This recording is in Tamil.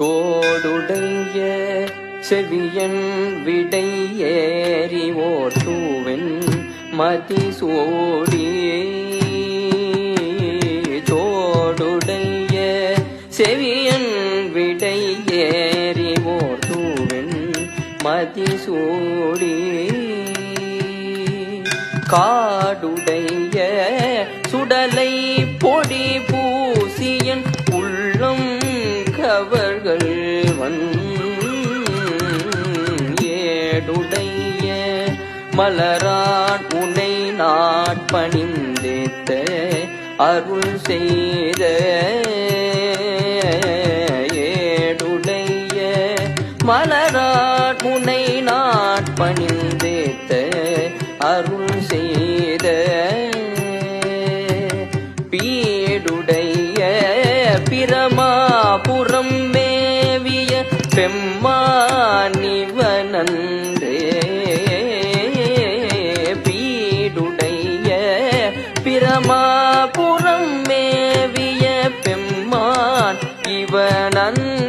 தோடுடைய செவியன் விடை ஏறி ஓர் தூவன் மதிசூடி. தோடுடைய செவியன் விடை ஏறி ஓர் தூவன் மதிசூடி. காடுடைய சுடலை பொடி பூசியன் உள்ளம் கவர் கவர்கள் ஏடுடைய மலரான் உனை நாட்பணிந்தேத்த அருள் செய்த ஏடுடைய மலரான் உனை நாட்பணிந்தேத்த அருள் செய்த பீடுடைய பிரமாபுரம் மேவிய பெம்மானிவனன்றே பீடுடைய பிரமாபுரம் மேவிய பெம்மான் இவனந்த